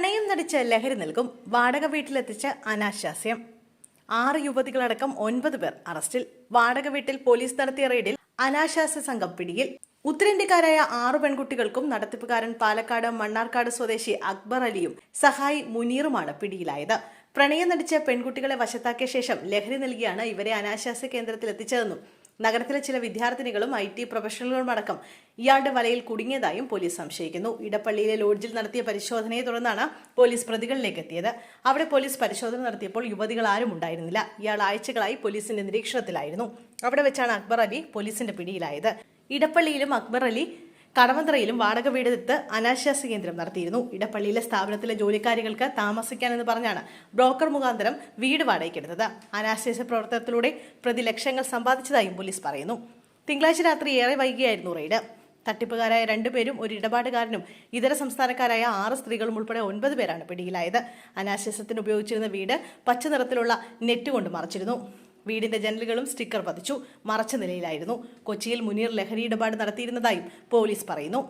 പ്രണയം നടിച്ച ലഹരി നൽകും വാടക വീട്ടിലെത്തിച്ച അനാശാസ്യം. ആറ് യുവതികളടക്കം ഒൻപത് പേർ അറസ്റ്റിൽ. വാടക വീട്ടിൽ പോലീസ് നടത്തിയ റെയ്ഡിൽ അനാശാസ്യ സംഘം പിടിയിൽ. ഉത്തരേന്ത്യക്കാരായ ആറു പെൺകുട്ടികൾക്കും നടത്തിപ്പുകാരൻ പാലക്കാട് മണ്ണാർക്കാട് സ്വദേശി അക്ബർ അലിയും സഹായി മുനീറുമാണ് പിടിയിലായത്. പ്രണയം നടിച്ച പെൺകുട്ടികളെ വശത്താക്കിയ ശേഷം ലഹരി നൽകിയാണ് ഇവരെ അനാശാസ്യ കേന്ദ്രത്തിൽ എത്തിച്ചതെന്നും നഗരത്തിലെ ചില വിദ്യാർത്ഥിനികളും ഐ ടി പ്രൊഫഷണലുകളും അടക്കം ഇയാളുടെ വലയിൽ കുടുങ്ങിയതായും പോലീസ് സംശയിക്കുന്നു. ഇടപ്പള്ളിയിലെ ലോഡ്ജിൽ നടത്തിയ പരിശോധനയെ തുടർന്നാണ് പോലീസ് പ്രതികളിലേക്ക് എത്തിയത്. അവിടെ പോലീസ് പരിശോധന നടത്തിയപ്പോൾ യുവതികൾ ആരും ഉണ്ടായിരുന്നില്ല. ഇയാൾ ആഴ്ചകളായി പോലീസിന്റെ നിരീക്ഷണത്തിലായിരുന്നു. അവിടെ വെച്ചാണ് അക്ബർ അലി പോലീസിന്റെ പിടിയിലായത്. ഇടപ്പള്ളിയിലും അക്ബർ അലി കടവന്ത്രയിലും വാടക വീടെടുത്ത് അനാശ്വാസ കേന്ദ്രം നടത്തിയിരുന്നു. ഇടപ്പള്ളിയിലെ സ്ഥാപനത്തിലെ ജോലിക്കാരികൾക്ക് താമസിക്കാനെന്ന് പറഞ്ഞാണ് ബ്രോക്കർ മുഖാന്തരം വീട് വാടകയ്ക്കെടുത്തത് അനാശ്വാസ പ്രവർത്തനത്തിലൂടെ പ്രതി ലക്ഷങ്ങൾ സമ്പാദിച്ചതായും പോലീസ് പറയുന്നു. തിങ്കളാഴ്ച രാത്രി ഏറെ വൈകിയായിരുന്നു റെയ്ഡ്. തട്ടിപ്പുകാരായ രണ്ടുപേരും ഒരു ഇടപാടുകാരനും ഇതര സംസ്ഥാനക്കാരായ ആറ് സ്ത്രീകളും ഉൾപ്പെടെ ഒൻപത് പേരാണ് പിടിയിലായത്. അനാശ്വാസത്തിന് ഉപയോഗിച്ചിരുന്ന വീട് പച്ച നിറത്തിലുള്ള നെറ്റ് കൊണ്ട് മറച്ചിരുന്നു. വീടിന്റെ ജനലുകളും സ്റ്റിക്കർ പതിച്ചു. മറച്ച നിലയിലായിരുന്നു. കൊച്ചിയിൽ മുനീർ ലഹരി ഇടപാട് നടത്തിയിരുന്നതായും പോലീസ് പറയുന്നു.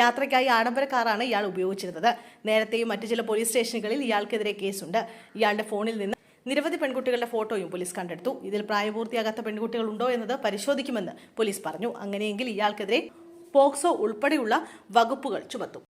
യാത്രയ്ക്കായി ആഡംബര കാറാണ് ഇയാൾ ഉപയോഗിച്ചിരുന്നത്. നേരത്തെയും മറ്റു ചില പോലീസ് സ്റ്റേഷനുകളിൽ ഇയാൾക്കെതിരെ കേസുണ്ട്. ഇയാളുടെ ഫോണിൽ നിന്ന് നിരവധി പെൺകുട്ടികളുടെ ഫോട്ടോയും പോലീസ് കണ്ടെടുത്തു. ഇതിൽ പ്രായപൂർത്തിയാകാത്ത പെൺകുട്ടികൾ ഉണ്ടോ എന്നത് പരിശോധിക്കുമെന്ന് പോലീസ് പറഞ്ഞു. അങ്ങനെയെങ്കിൽ ഇയാൾക്കെതിരെ പോക്സോ ഉൾപ്പെടെയുള്ള വകുപ്പുകൾ ചുമത്തും.